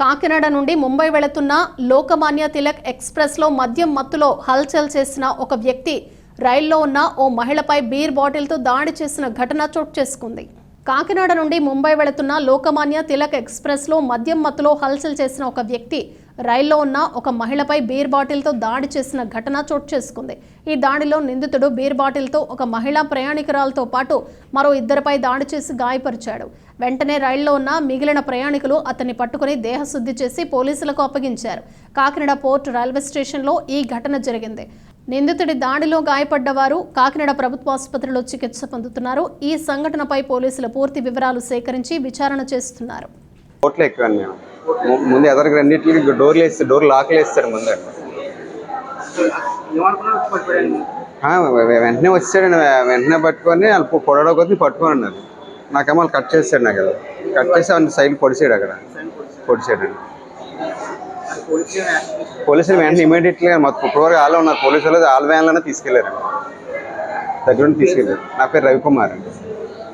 కాకినాడ నుండి ముంబై వెళుతున్న లోకమాన్య తిలక్ ఎక్స్ప్రెస్లో మద్యం మత్తులో హల్చల్ చేసిన ఒక వ్యక్తి రైల్లో ఉన్న ఓ మహిళపై బీర్ బాటిల్తో దాడి చేసిన ఘటన చోటు చేసుకుంది. కాకినాడ నుండి ముంబై వెళుతున్న లోకమాన్య తిలక్ ఎక్స్ప్రెస్లో మద్యం మత్తులో హల్చల్ చేసిన ఒక వ్యక్తి రైల్లో ఉన్న ఒక మహిళపై బీర్ బాటిల్తో దాడి చేసిన ఘటన చోటు చేసుకుంది. ఈ దాడిలో నిందితుడు బీర్ బాటిల్తో ఒక మహిళా ప్రయాణికురాలతో పాటు మరో ఇద్దరిపై దాడి చేసి గాయపరిచాడు. వెంటనే రైల్లో ఉన్న మిగిలిన ప్రయాణికులు అతన్ని పట్టుకుని దేహశుద్ధి చేసి పోలీసులకు అప్పగించారు. కాకినాడ పోర్ట్ రైల్వే స్టేషన్లో ఈ ఘటన జరిగింది. నిందితుడి దాడిలో గాయపడ్డవారు కాకినాడ ప్రభుత్వ ఆసుపత్రిలో చికిత్స పొందుతున్నారు. ఈ సంఘటనపై పోలీసులు పూర్తి వివరాలు సేకరించి విచారణ చేస్తున్నారు. కోట్లో ఎక్కువ నేను ముందు ఎదరికి రెండింటికి డోర్లు వేస్తే డోర్ లాక్లు వేస్తారు ముందు వెంటనే వచ్చాడండి వెంటనే పట్టుకొని వాళ్ళు పొడవడం కొద్ది పట్టుకొని అన్నారు నాకేమో వాళ్ళు కట్ చేస్తాడు నాకు కదా కట్ చేసి అవన్నీ సైడ్ పొడిచాడు అక్కడ. పొడిచాడండి పోలీసులు వెంటనే ఇమీడియట్గా మొత్తం ఇప్పటివరకు వాళ్ళు ఉన్నారు. పోలీసులు వాళ్ళ వ్యాన్లోనే తీసుకెళ్ళారు దగ్గర నుండి తీసుకెళ్ళారు. నా పేరు రవికుమార్ అండి.